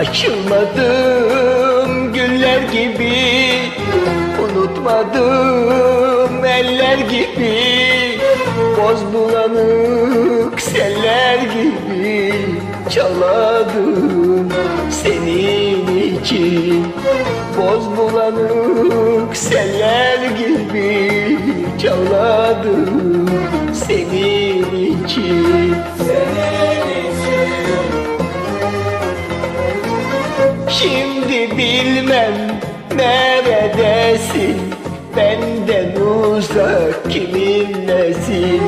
Açılmadım güller gibi Unutmadım eller gibi. Boz bulanık seller gibi Çaladım senin için. Boz bulanık seller gibi Çaladım senin için Şimdi bilmem neredesin? Benden uzak kiminlesin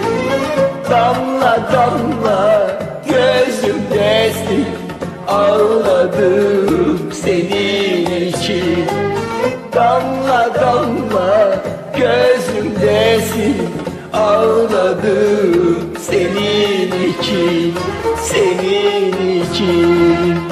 Damla damla gözümdesin Ağladım senin için. Damla damla gözümdesin Ağladım senin için Senin için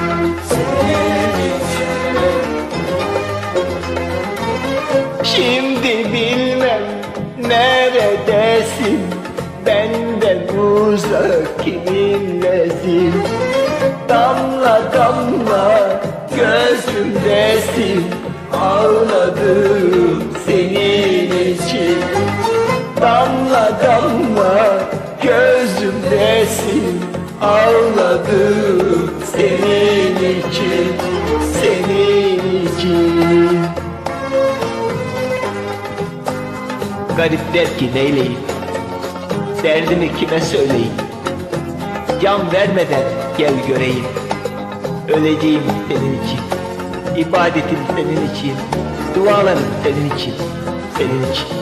Şimdi bilmem neredesin? Benden uzak kiminlesin? Damla damla gözümdesin. Ağladım senin için. Damla damla gözümdesin. Ağladım senin için Garip der ki neyleyim? Derdimi kime söyleyeyim? Can vermeden gel göreyim. Öleceğim senin için. İbadetim senin için. Dualarım senin için. Senin için